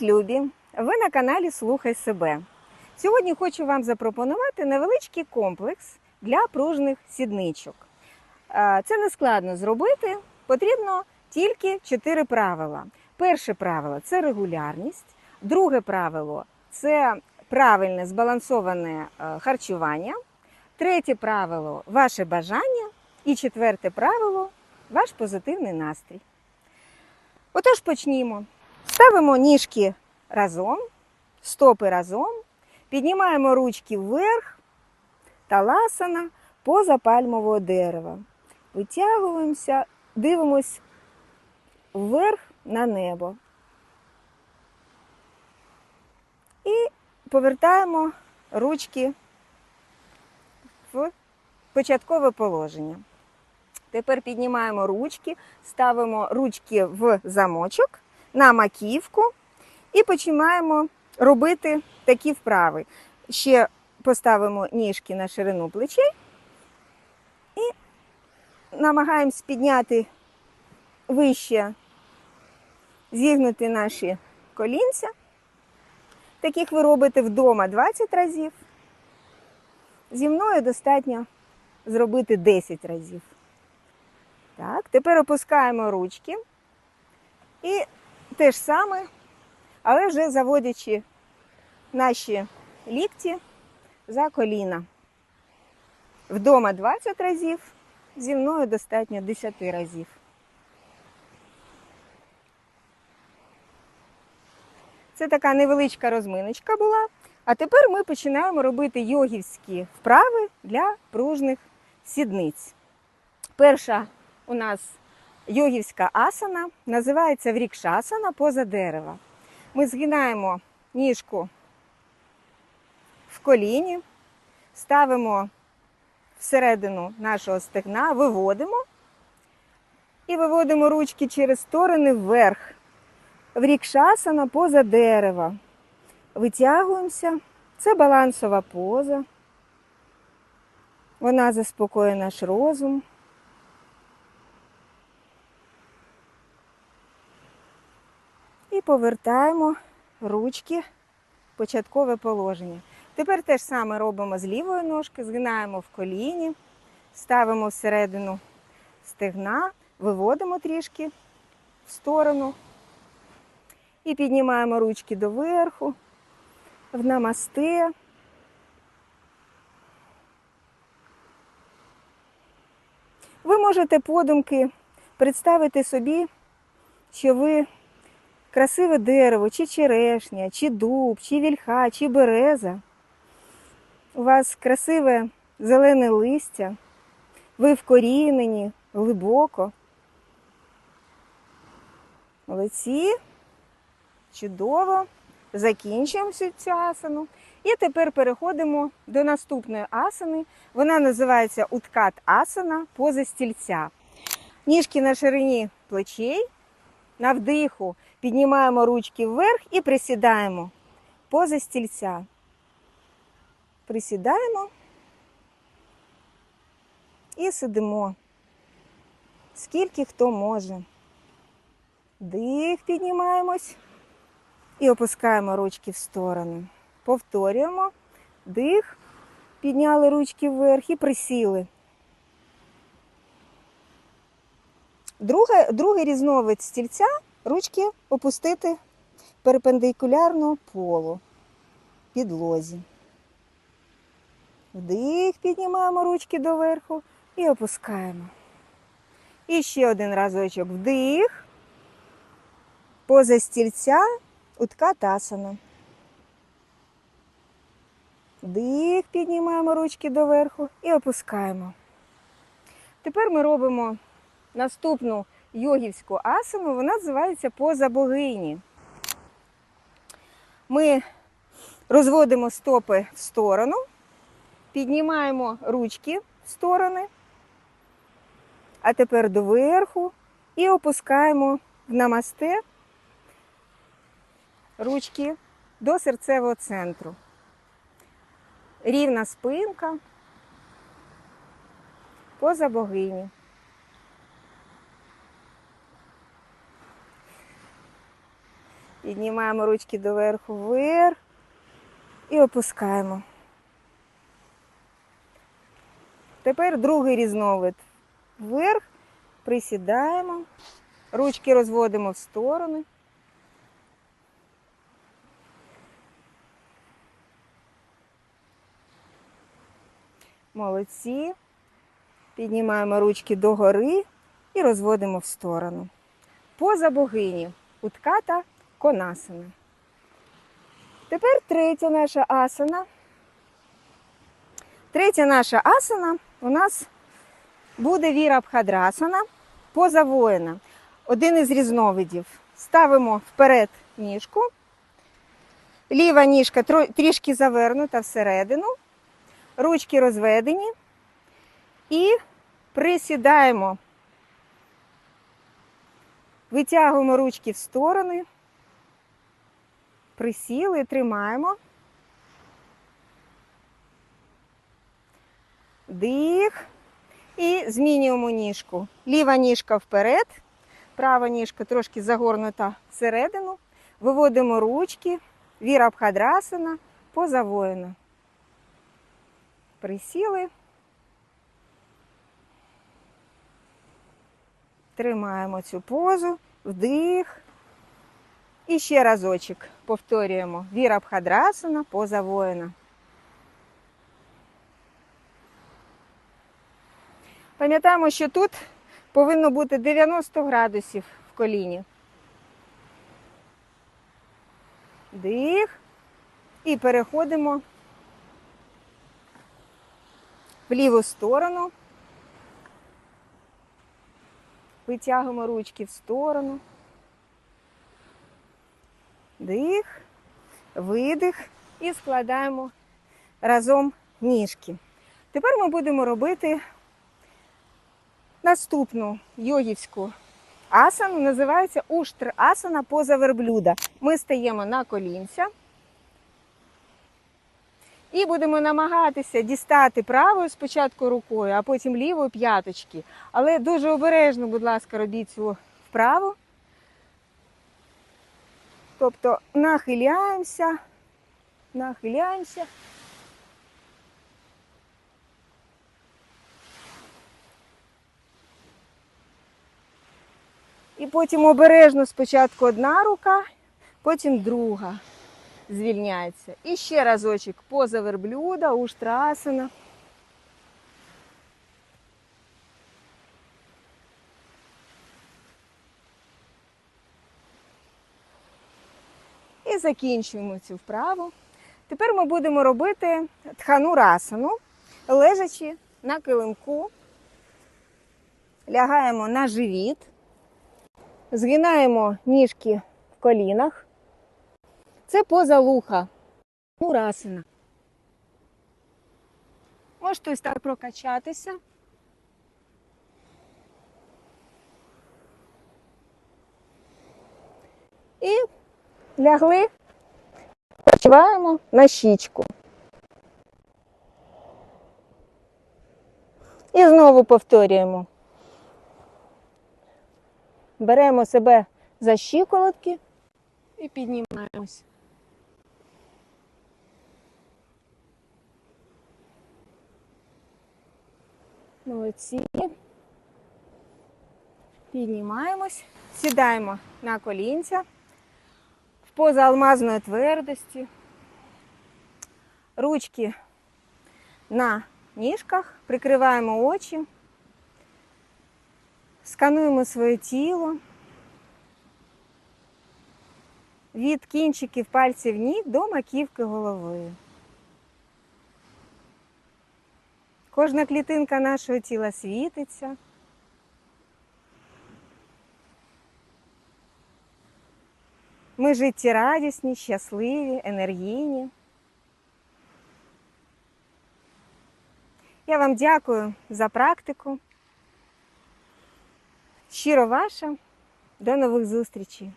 Привіт, любі! Ви на каналі Слухай себе. Сьогодні хочу вам запропонувати невеличкий комплекс для пружних сідничок. Це не складно зробити. Потрібно тільки чотири правила. Перше правило це регулярність. Друге правило це правильне збалансоване е, харчування. Третє правило ваше бажання. І четверте правило ваш позитивний настрій. Отож почнімо. Ставимо ніжки разом, стопи разом, піднімаємо ручки вверх, таласана поза пальмового дерева. Витягуємося, дивимось вверх на небо. І повертаємо ручки в початкове положення. Тепер піднімаємо ручки, ставимо ручки в замочок на маківку і починаємо робити такі вправи. Ще поставимо ніжки на ширину плечей і намагаємось підняти вище, зігнути наші колінця. Таких ви робите вдома 20 разів. Зі мною достатньо зробити 10 разів. Так, тепер опускаємо ручки і те ж саме, але вже заводячи наші лікті за коліна. Вдома 20 разів, зі мною достатньо 10 разів. Це така невеличка розминочка була. А тепер ми починаємо робити йогівські вправи для пружних сідниць. Перша у нас йогівська асана, називається врікшасана поза дерева. Ми згинаємо ніжку в коліні, ставимо всередину нашого стегна, виводимо і виводимо ручки через сторони вверх. Врікшасана поза дерева. Витягуємося. Це балансова поза. Вона заспокоює наш розум. І повертаємо ручки в початкове положення. Тепер те ж саме робимо з лівої ножки, згинаємо в коліні, ставимо всередину стегна, виводимо трішки в сторону і піднімаємо ручки доверху, в намасте. Ви можете подумки представити собі, що ви красиве дерево, чи черешня, чи дуб, чи вільха, чи береза. У вас красиве зелене листя, ви вкорінені глибоко. Молодці. Чудово. Закінчуємо всю цю асану. І тепер переходимо до наступної асани. Вона називається уткат асана поза стільця. Ніжки на ширині плечей. На вдиху піднімаємо ручки вверх і присідаємо поза стільця. Присідаємо і сидимо. Скільки хто може. Дих, піднімаємось і опускаємо ручки в сторони. Повторюємо. Дих, підняли ручки вверх і присіли. Друге, другий різновид стільця ручки опустити перпендикулярно полу, підлозі. Вдих, піднімаємо ручки доверху і опускаємо. І ще один разочок вдих, поза стільця, утка тасана. Вдих, піднімаємо ручки доверху і опускаємо. Тепер ми робимо наступну йогівську асану, вона називається поза богині. Ми розводимо стопи в сторону, піднімаємо ручки в сторони, а тепер доверху і опускаємо в намасте ручки до серцевого центру. Рівна спинка поза богині. Піднімаємо ручки доверху вверх і опускаємо. Тепер другий різновид. Вверх, присідаємо, ручки розводимо в сторони. Молодці. Піднімаємо ручки догори і розводимо в сторону. Поза богині. Утката конасана. Тепер третя наша асана. Третя наша асана у нас буде вірабхадрасана поза воїна. Один із різновидів. Ставимо вперед ніжку. Ліва ніжка трішки завернута всередину. Ручки розведені. І присідаємо. Витягуємо ручки в сторони. Присіли, тримаємо. Дих. І змінюємо ніжку. Ліва ніжка вперед, права ніжка трошки загорнута всередину. Виводимо ручки, вірабхадрасана, поза воїна. Присіли. Тримаємо цю позу, вдих. І ще разочок повторюємо. Вірабхадрасана, поза воїна. Пам'ятаємо, що тут повинно бути 90 градусів в коліні. Дих. І переходимо в ліву сторону. Витягуємо ручки в сторону. Дих, видих і складаємо разом ніжки. Тепер ми будемо робити наступну йогівську асану, називається уштр асана поза верблюда. Ми стаємо на колінця і будемо намагатися дістати правою спочатку рукою, а потім лівою п'яточки. Але дуже обережно, будь ласка, робіть цю вправу. Тобто нахиляємося, нахиляємося. І потім обережно спочатку одна рука, потім друга звільняється. І ще разочок поза верблюда, уштрасана. І закінчуємо цю вправу. Тепер ми будемо робити тханурасану, лежачи на килимку, лягаємо на живіт, згинаємо ніжки в колінах. Це поза луха. Мурасина. Можете ось так прокачатися. І лягли, почуваємо на щічку. І знову повторюємо. Беремо себе за щиколотки і піднімаємось. Молодці. Піднімаємось, сідаємо на колінця поза алмазної твердості. Ручки на ніжках, прикриваємо очі, скануємо своє тіло. Від кінчиків пальців ніг до маківки голови. Кожна клітинка нашого тіла світиться. Ми життєрадісні, щасливі, енергійні. Я вам дякую за практику. Щиро ваша. До нових зустрічей!